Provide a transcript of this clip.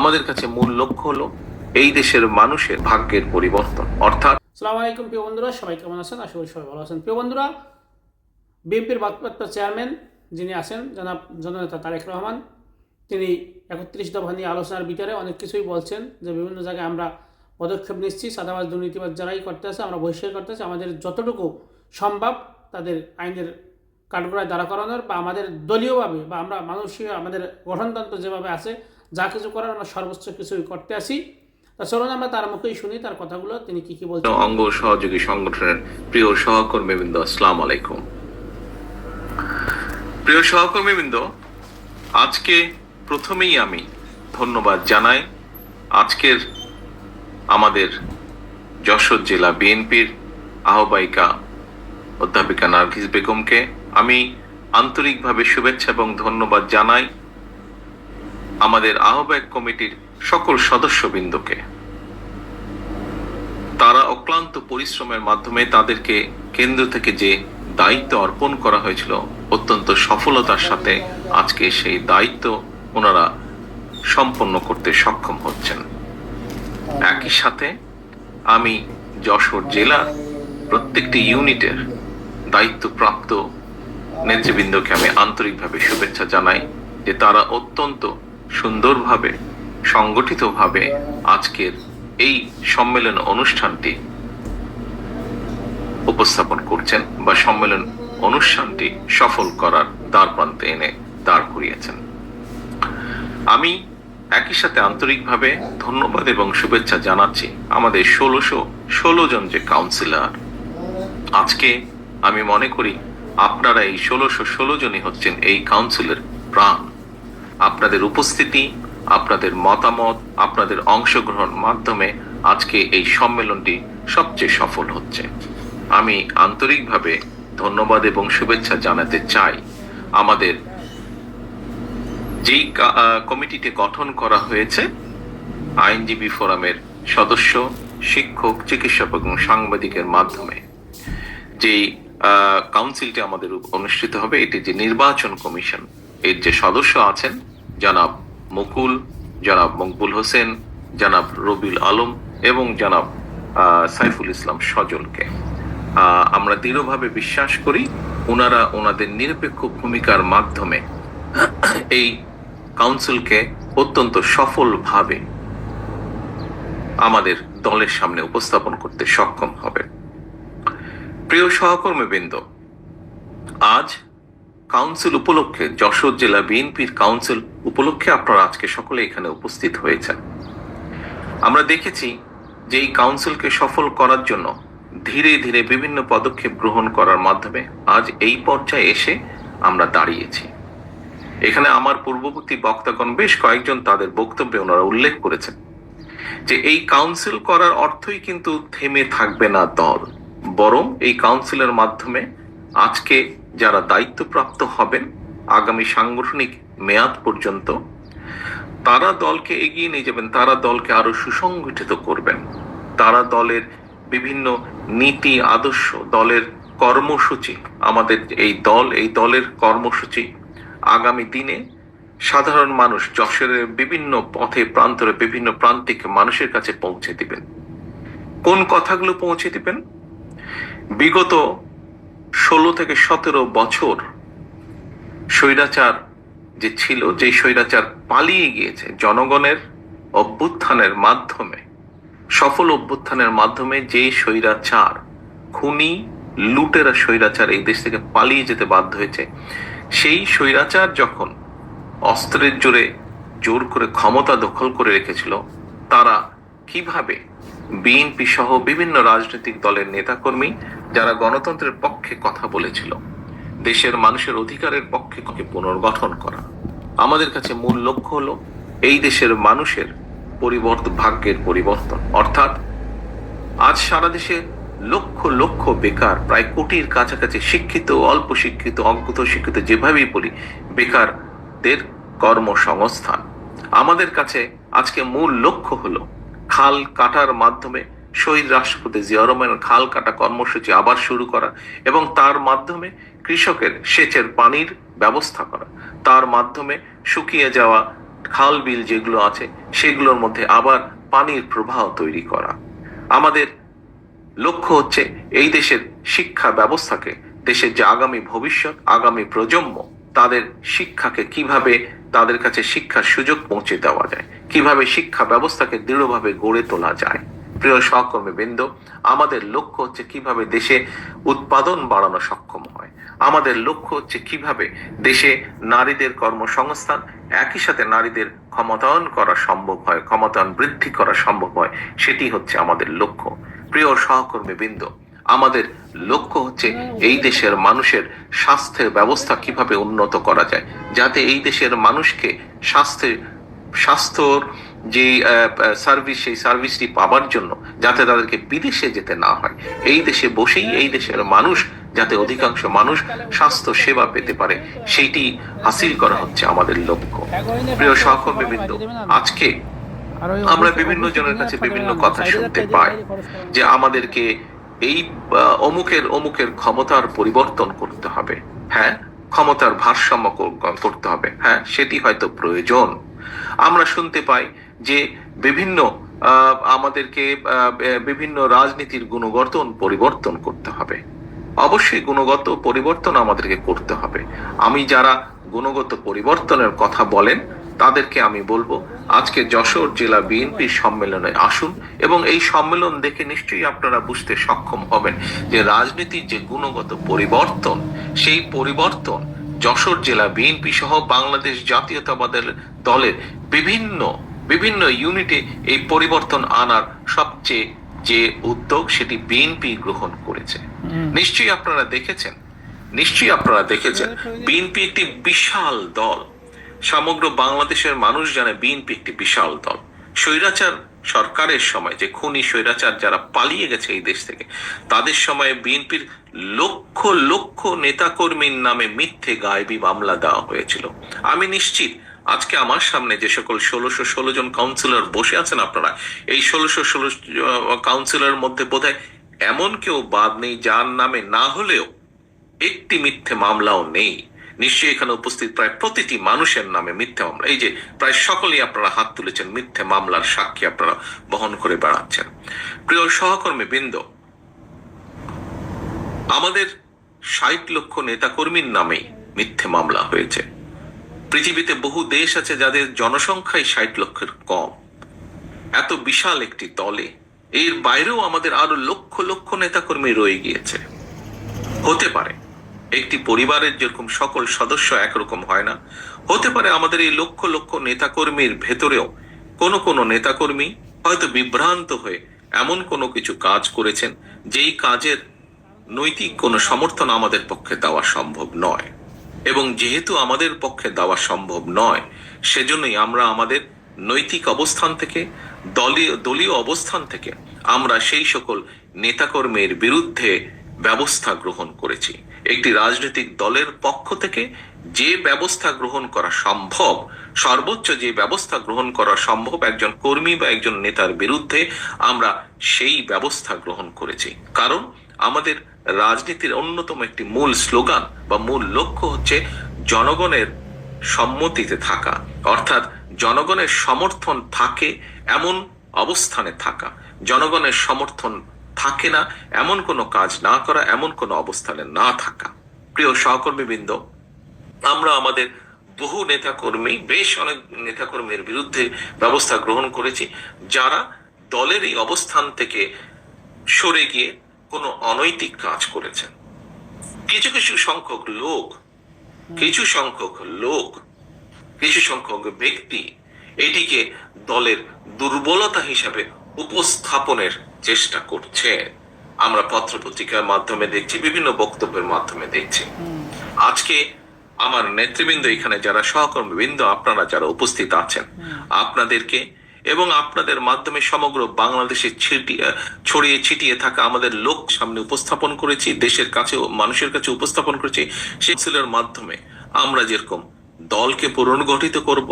আমাদের কাছে মূল লক্ষ্য হলো এই দেশের মানুষের ভাগ্যের পরিবর্তন। অর্থাৎ সালাম আলাইকুম প্রিয় বন্ধুরা, সবাই কেমন আছেন? আশা করি সবাই ভালো আছেন। প্রিয় বন্ধুরা, বিএনপির ভারপ্রাপ্ত চেয়ারম্যান যিনি আছেন, জনাব জননেতা তারেক রহমান, তিনি একত্রিশ দফা নিয়ে আলোচনার ভিতরে অনেক কিছুই বলছেন যে বিভিন্ন জায়গায় আমরা পদক্ষেপ নিচ্ছি, সাদাবাজ দুর্নীতিবাজ যারাই করতে আছে, আমরা বহিষ্কার করতেছি আমাদের যতটুকু সম্ভব তাদের আইনের কাঠগড়ায় দাঁড়া করানোর বা আমাদের দলীয়ভাবে বা আমরা মানসিক আমাদের গঠনতন্ত্র যেভাবে আছে যা কিছু করার আমরা সর্বোচ্চ কিছুই করতে আসি। চলুন আমরা তার মুখেই শুনি, তার কথাগুলো। তিনি কি কি বলছেন? অঙ্গ সহযোগী সংগঠনের প্রিয় সহকর্মীবৃন্দ আসসালাম আলাইকুম প্রিয় সহকর্মীবৃন্দ, আজকে প্রথমেই আমি ধন্যবাদ জানাই আজকের আমাদের যশোর জেলা বিএনপির আহ্বায়িকা অধ্যাপিকা নার্গিস বেগমকে। আমি আন্তরিকভাবে শুভেচ্ছা এবং ধন্যবাদ জানাই। আমাদের আহ্বায়ক কমিটির সকল সদস্যবৃন্দকে। তারা অক্লান্ত পরিশ্রমের মাধ্যমে তাদেরকে কেন্দ্র থেকে যে দায়িত্ব অর্পণ করা হয়েছিল, অত্যন্ত সফলতার সাথে আজকে সেই দায়িত্ব ওনারা সম্পন্ন করতে সক্ষম হচ্ছেন। একই সাথে আমি যশোর জেলার প্রত্যেকটি ইউনিটের দায়িত্বপ্রাপ্ত নেতৃবৃন্দকে আমি আন্তরিকভাবে শুভেচ্ছা জানাই যে তারা অত্যন্ত সুন্দরভাবে, সংগঠিতভাবে আজকের এই সম্মেলন অনুষ্ঠানটি উপস্থাপন করছেন বা সম্মেলন অনুষ্ঠানটি সফল করার দ্বার প্রান্তে এনে দাঁড় করিয়েছেন। আমি একই সাথে আন্তরিকভাবে ধন্যবাদ এবং শুভেচ্ছা জানাচ্ছি আমাদের ষোলোশো ষোলো জন যে কাউন্সিলর আজকে আমি মনে করি আপনারা এই ষোলোশো ষোলো জনই হচ্ছেন এই কাউন্সিলের প্রাণ। আপনাদের উপস্থিতি আপনাদের মতামত আপনাদের অংশগ্রহণ মাধ্যমে আজকে এই সম্মেলনটি সবচেয়ে সফল হচ্ছে। আমি আন্তরিকভাবে ধন্যবাদ এবং শুভেচ্ছা জানাতে চাই। আমাদের যেই কমিটিতে গঠন করা হয়েছে আইনজীবী ফোরামের সদস্য শিক্ষক চিকিৎসক এবং সাংবাদিকের মাধ্যমে। আহ, কাউন্সিলটি আমাদের অনুষ্ঠিত হবে এটি যে নির্বাচন কমিশন এর যে সদস্য আছেন জনাব মুকুল, জনাব মকবুল হোসেন, জনাব রবিউল আলম এবং জনাব সাইফুল ইসলাম সজলকে আমরা দৃঢ়ভাবে বিশ্বাস করি ওনারা ওনাদের নিরপেক্ষ ভূমিকার মাধ্যমে এই কাউন্সিলকে অত্যন্ত সফলভাবে আমাদের দলের সামনে উপস্থাপন করতে সক্ষম হবে। প্রিয় সহকর্মীবৃন্দ, আজ কাউন্সিল উপলক্ষে যশোর জেলা বিএনপির কাউন্সিল উপলক্ষে আপনারা আজকে সকলে এখানে উপস্থিত হয়েছেন। আমরা দেখেছি যে এই কাউন্সিলকে সফল করার জন্য ধীরে ধীরে বিভিন্ন পদক্ষেপ গ্রহণ করার মাধ্যমে আজ এই পর্যায়ে এসে আমরা দাঁড়িয়েছি। এখানে আমার পূর্ববর্তী বক্তাগণ বেশ কয়েকজন তাদের বক্তব্যে ওনারা উল্লেখ করেছেন যে এই কাউন্সিল করার অর্থই কিন্তু থেমে থাকবে না দল, বরং এই কাউন্সিলের মাধ্যমে আজকে যারা দায়িত্বপ্রাপ্ত হবেন আগামী সাংগঠনিক মেয়াদ পর্যন্ত, তারা দলকে এগিয়ে নিয়ে যাবেন, তারা দলকে আরও সুসংগঠিত করবেন। তারা দলের বিভিন্ন নীতি, আদর্শ, দলের কর্মসূচি, আমাদের এই দল, এই দলের কর্মসূচি আগামী দিনে সাধারণ মানুষ যশোরের বিভিন্ন পথে, প্রান্তরে বিভিন্ন প্রান্তিক মানুষের কাছে পৌঁছে দিবেন। কোন কথাগুলো পৌঁছে দিবেন? বিগত ষোলো থেকে সতেরো বছর স্বৈরাচার যে ছিল যে স্বৈরাচার পালিয়ে গিয়েছে জনগণের অভ্যুত্থানের মাধ্যমে, সফল অভ্যুত্থানের মাধ্যমে যে স্বৈরাচার, খুনি, লুটেরা স্বৈরাচার এই দেশ থেকে পালিয়ে যেতে বাধ্য হয়েছে, সেই স্বৈরাচার যখন অস্ত্রের জোরে জোর করে ক্ষমতা দখল করে রেখেছিল, তারা কীভাবে বিএনপি সহ বিভিন্ন রাজনৈতিক দলের নেতাকর্মী যারা গণতন্ত্রের পক্ষে কথা বলেছিল, দেশের মানুষের অধিকারের পক্ষে পুনর্গঠন করা। আমাদের কাছে মূল লক্ষ্য হলো এই দেশের মানুষের পরিবর্তন ভাগ্যের পরিবর্তন। অর্থাৎ আজ সারা দেশে লক্ষ লক্ষ বেকার, প্রায় কোটির কাছাকাছি শিক্ষিত, অল্প শিক্ষিত, অজ্ঞত শিক্ষিত, যেভাবেই বলি, বেকারদের কর্মসংস্থান। আমাদের কাছে আজকে মূল লক্ষ্য হলো খাল কাটার মাধ্যমে শহীদ রাষ্ট্রপতি জিয়া খাল কাটা কর্মসূচি আবার শুরু করা এবং তার মাধ্যমে কৃষকের সেচের পানির ব্যবস্থা করা। তার মাধ্যমে শুকিয়ে যাওয়া খাল বিল যেগুলো আছে, সেগুলোর মধ্যে আবার পানির প্রবাহ তৈরি করা। আমাদের লক্ষ্য হচ্ছে এই দেশের শিক্ষা ব্যবস্থাকে, দেশের যে আগামী ভবিষ্যৎ, আগামী প্রজন্ম, তাদের শিক্ষাকে কীভাবে তাদের কাছে শিক্ষার সুযোগ পৌঁছে দেওয়া যায়, কীভাবে শিক্ষা ব্যবস্থাকে দৃঢ়ভাবে গড়ে তোলা যায়। প্রিয় সহকর্মী বৃন্দ, আমাদের লক্ষ্য হচ্ছে কীভাবে দেশে উৎপাদন বাড়ানো সক্ষম হয়। আমাদের লক্ষ্য হচ্ছে কীভাবে দেশে নারীদের কর্মসংস্থান একই সাথে নারীদের ক্ষমতায়ন করা সম্ভব হয়, ক্ষমতায়ন বৃদ্ধি করা সম্ভব হয়, সেটি হচ্ছে আমাদের লক্ষ্য। প্রিয় সহকর্মী বৃন্দ, আমাদের লক্ষ্য হচ্ছে এই দেশের মানুষের স্বাস্থ্যের ব্যবস্থা কীভাবে উন্নত করা যায়, যাতে এই দেশের মানুষকে স্বাস্থ্যের, স্বাস্থ্যর যে সার্ভিস সেই সার্ভিসটি পাওয়ার জন্য যাতে তাদেরকে বিদেশে যেতে না হয়। এই দেশে বসেই এই দেশের মানুষ, যাতে অধিকাংশ মানুষ স্বাস্থ্য সেবা পেতে পারে, সেইটি হাসিল করা হচ্ছে আমাদের লক্ষ্য। প্রিয় সহকর্মী বৃন্দ আজকে আমরা বিভিন্ন জনের কাছে বিভিন্ন কথা শুনতে পাই যে আমাদেরকে এই অমুকের অমুকের ক্ষমতার পরিবর্তন করতে হবে। হ্যাঁ? ক্ষমতার ভারসাম্য করতে হবে। হ্যাঁ? সেটি হয়তো প্রয়োজন। আমরা শুনতে পাই যে বিভিন্ন আমাদেরকে বিভিন্ন রাজনীতির গুণগঠন পরিবর্তন করতে হবে। অবশ্যই গুণগত পরিবর্তন আমাদেরকে করতে হবে। আমি যারা গুণগত পরিবর্তনের কথা বলেন, তাদেরকে আমি বলব, আজকে যশোর জেলা বিএনপি সম্মেলনে আসুন এবং এই সম্মেলন দেখে নিশ্চয়ই আপনারা বুঝতে সক্ষম হবেন যে রাজনীতির যে গুণগত পরিবর্তন, সেই পরিবর্তন যশোর জেলা বিএনপি সহ বাংলাদেশ জাতীয়তাবাদের দলের বিভিন্ন বিভিন্ন ইউনিটে এই পরিবর্তন আনার সবচেয়ে যে উদ্যোগ সেটি বিএনপি গ্রহণ করেছে। নিশ্চয়ই আপনারা দেখেছেন নিশ্চয়ই আপনারা দেখেছেন বিএনপি একটি বিশাল দল। সমগ্র বাংলাদেশের মানুষ জানে বিএনপি একটি বিশাল দল। স্বৈরাচার সরকারের সময় যে খুনি স্বৈরাচার যারা পালিয়ে গেছে এই দেশ থেকে তাদের সময় বিএনপির লক্ষ লক্ষ নেতাকর্মীর নামে মিথ্যে গায়েবী মামলা দেওয়া হয়েছিল। আমি নিশ্চিত আজকে আমার সামনে যে সকল ষোলোশো ষোলো জন কাউন্সিলর বসে আছেন আপনারা, এই ষোলোশো ষোলো কাউন্সিলর মধ্যে বোধহয় এমন কেউ বাদ নেই যার নামে না হলেও একটি মিথ্যে মামলাও নেই। নিশ্চয়ই এখানে উপস্থিত প্রায় প্রতিটি মানুষের নামে মিথ্যে মামলা। এই যে প্রায় সকলেই আপনারা হাত তুলেছেন, মিথ্যে মামলার সাক্ষী আপনারা বহন করে বেড়াচ্ছেন। প্রিয় সহকর্মী বৃন্দ আমাদের ষাট লক্ষ নেতাকর্মীর নামেই মিথ্যে মামলা হয়েছে। পৃথিবীতে বহু দেশ আছে যাদের জনসংখ্যাই ষাট লক্ষের কম। এত বিশাল একটি দলে। এর বাইরেও আমাদের আরও লক্ষ লক্ষ নেতাকর্মী রয়ে গিয়েছে। হতে পারে একটি পরিবারের যেরকম সকল সদস্য একরকম হয় না। হতে পারে আমাদের এই লক্ষ লক্ষ নেতাকর্মীর ভেতরেও কোনো কোনো নেতাকর্মী হয়তো বিভ্রান্ত হয়ে এমন কোনো কিছু কাজ করেছেন, যেই কাজের নৈতিক কোনো সমর্থন আমাদের পক্ষে দেওয়া সম্ভব নয়। এবং যেহেতু আমাদের পক্ষে দেওয়া সম্ভব নয়, সেজন্যই আমরা আমাদের নৈতিক অবস্থান থেকে, দলীয় দলীয় অবস্থান থেকে আমরা সেই সকল নেতাকর্মীর বিরুদ্ধে ব্যবস্থা গ্রহণ করেছি। একটি রাজনৈতিক দলের পক্ষ থেকে যে ব্যবস্থা গ্রহণ করা সম্ভব, সর্বোচ্চ যে ব্যবস্থা গ্রহণ করা সম্ভব একজন কর্মী বা একজন নেতার বিরুদ্ধে আমরা সেই ব্যবস্থা গ্রহণ করেছি। কারণ আমাদের রাজনীতির অন্যতম একটি মূল স্লোগান বা মূল লক্ষ্য হচ্ছে জনগণের সম্মতিতে থাকা। অর্থাৎ জনগণের সমর্থন থাকে এমন অবস্থানে থাকা। জনগণের সমর্থন থাকে না, এমন কোনো কাজ না করা, এমন কোনো অবস্থানে না থাকা। প্রিয় সহকর্মীবৃন্দ, আমরা আমাদের বহু নেতাকর্মী, বেশ অনেক নেতাকর্মীর বিরুদ্ধে ব্যবস্থা গ্রহণ করেছি, যারা দলের এই অবস্থান থেকে সরে গিয়ে কোনো অনৈতিক কাজ করেছেন। কিছু কিছু সংখ্যক লোক কিছু সংখ্যক লোক কিছু সংখ্যক ব্যক্তি এটিকে দলের দুর্বলতা হিসাবে উপস্থাপনের চেষ্টা করছে। আমরা পত্রপত্রিকার মাধ্যমে দেখছি বিভিন্ন বক্তব্যের মাধ্যমে দেখছি। আজকে আমার নেতৃবৃন্দ এখানে যারা সহকর্মীবৃন্দ আপনারা যারা উপস্থিত আছেন আপনাদেরকে এবং আপনাদের মাধ্যমে সমগ্র বাংলাদেশে ছড়িয়ে ছিটিয়ে থাকা আমাদের লোক সামনে উপস্থাপন করেছি, দেশের কাছে মানুষের কাছে উপস্থাপন করেছি, সেই মাধ্যমে আমরা যেরকম দলকে পুনর্গঠিত করব